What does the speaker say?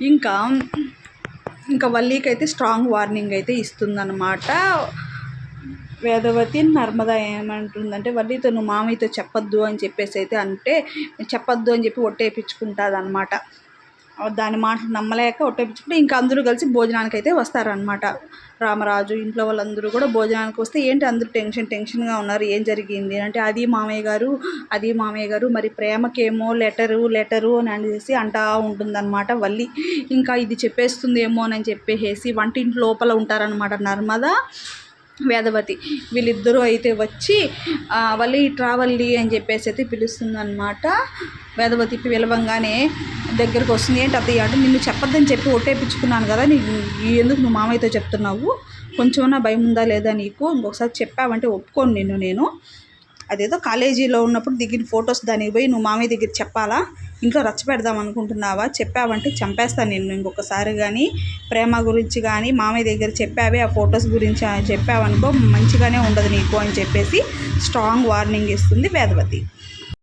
ఇంకా ఇంకా వల్లీకైతే అయితే స్ట్రాంగ్ వార్నింగ్ అయితే ఇస్తుందన్నమాట. వేదవతి నర్మద ఏమంటుందంటే వల్లీతో నువ్వు మామయ్యతో చెప్పొద్దు అని చెప్పేసి అయితే అంటే చెప్పొద్దు అని చెప్పి ఒట్టేపించుకుంటుంది అనమాట దాని మాటలు నమ్మలేక ఒట్టేపించుకుంటే ఇంకా అందరూ కలిసి భోజనానికి అయితే వస్తారనమాట రామరాజు ఇంట్లో వాళ్ళందరూ కూడా భోజనానికి వస్తే ఏంటి అందరూ టెన్షన్ టెన్షన్గా ఉన్నారు ఏం జరిగింది అంటే అది మామయ్య గారు అది మామయ్య గారు మరి ప్రేమకేమో లెటరు లెటరు అని అనేసి అంటా ఉంటుందన్నమాట వల్లి. ఇంకా ఇది చెప్పేస్తుందేమో అని చెప్పేసి వంటింటి లోపల ఉంటారనమాట నర్మద వేదవతి. వీళ్ళిద్దరూ అయితే వచ్చి వల్లి ట్రావెల్లి అని చెప్పేసి అయితే పిలుస్తుందన్నమాట. వేదవతి పిలవంగానే దగ్గరికి వస్తుంది. ఏంటి అత్తయ్య అంటే నిన్ను చెప్పొద్దని చెప్పి ఒట్టేపించుకున్నాను కదా నీ ఎందుకు నువ్వు మామయ్యతో చెప్తున్నావు? కొంచెమన్నా భయం ఉందా లేదా నీకు? ఇంకొకసారి చెప్పావంటే ఒప్పుకోను నిన్ను నేను. అదేదో కాలేజీలో ఉన్నప్పుడు దిగిన ఫొటోస్ దానికి పోయి నువ్వు మామయ్య దగ్గర చెప్పాలా? ఇంట్లో రచ్చ పెడదాం అనుకుంటున్నావా? చెప్పావంటే చంపేస్తాను నేను ఇంకొకసారి కానీ ప్రేమ గురించి కానీ మామయ్య దగ్గర చెప్పావే ఆ ఫొటోస్ గురించి చెప్పావనుకో మంచిగానే ఉండదు నీకు అని చెప్పేసి స్ట్రాంగ్ వార్నింగ్ ఇస్తుంది వేదవతి.